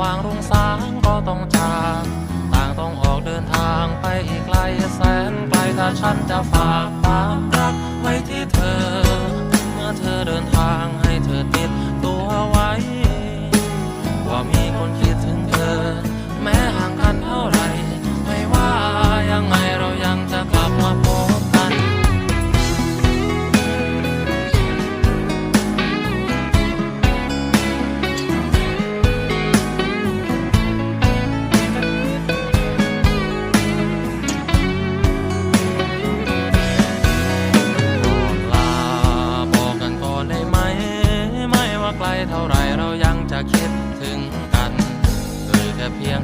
วางรุ่งสางก็ต้องจาก ต่างต้องออกเดินทางไปอีกไกลแสนไกลถ้าฉันจะฝาก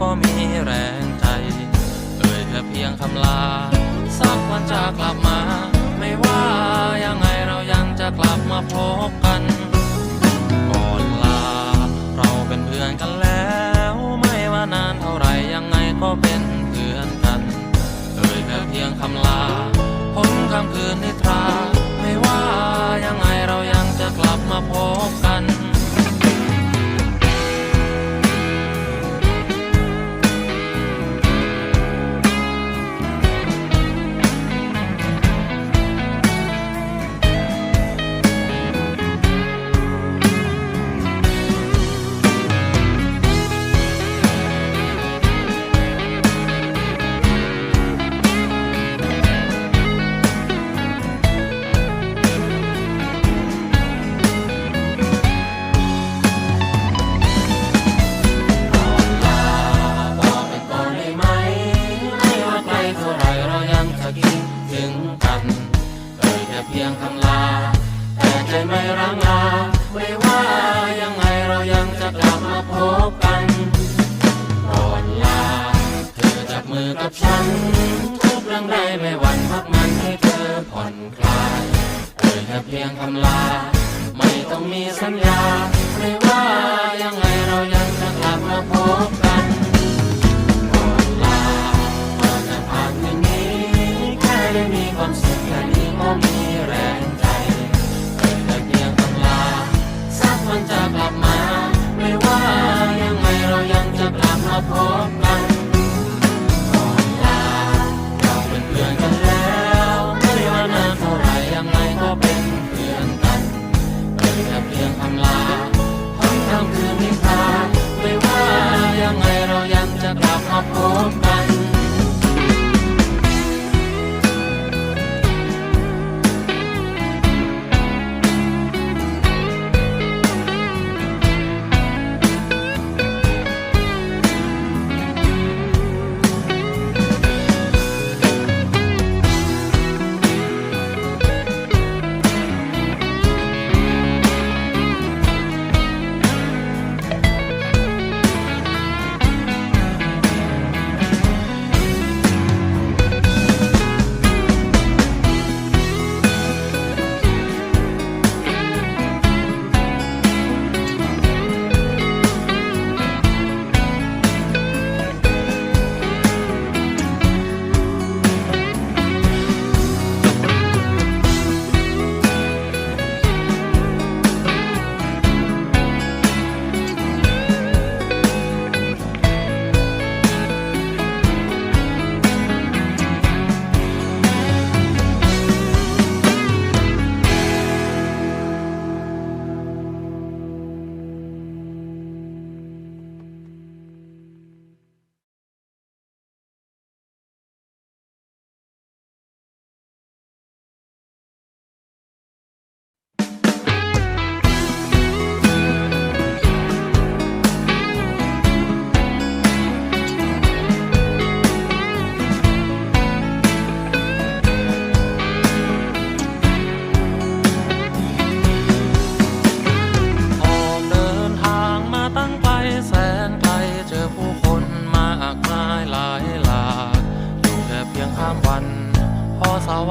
ก็มีแรงใจ เอ่ยแค่เพียงคำลา สักวันจะกลับมา ไม่ว่ายังไงเรายังจะกลับมาพบกันก่อนลา เราเป็นเพื่อนกันแล้ว ไม่ว่านานเท่าไรยังไงก็เป็นเพื่อนกัน เอ่ยแค่เพียงคำลาพ้นคำคืนใน เพียงคำลา แต่ใจไม่ร้างลาไม่ว่ายังไงเรายังจะกลับมาพบกันก่อนลา เธอจับมือกับฉัน ทุกเรื่องใดไม่หวั่นพักมันให้เธอผ่อนคลายเอ่ยแค่เพียงคำลา ไม่ต้องมีสัญญาไม่ว่า จะกลับมาพบ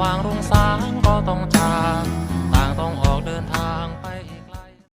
ว่างรุ่งสางก็ต้องจาก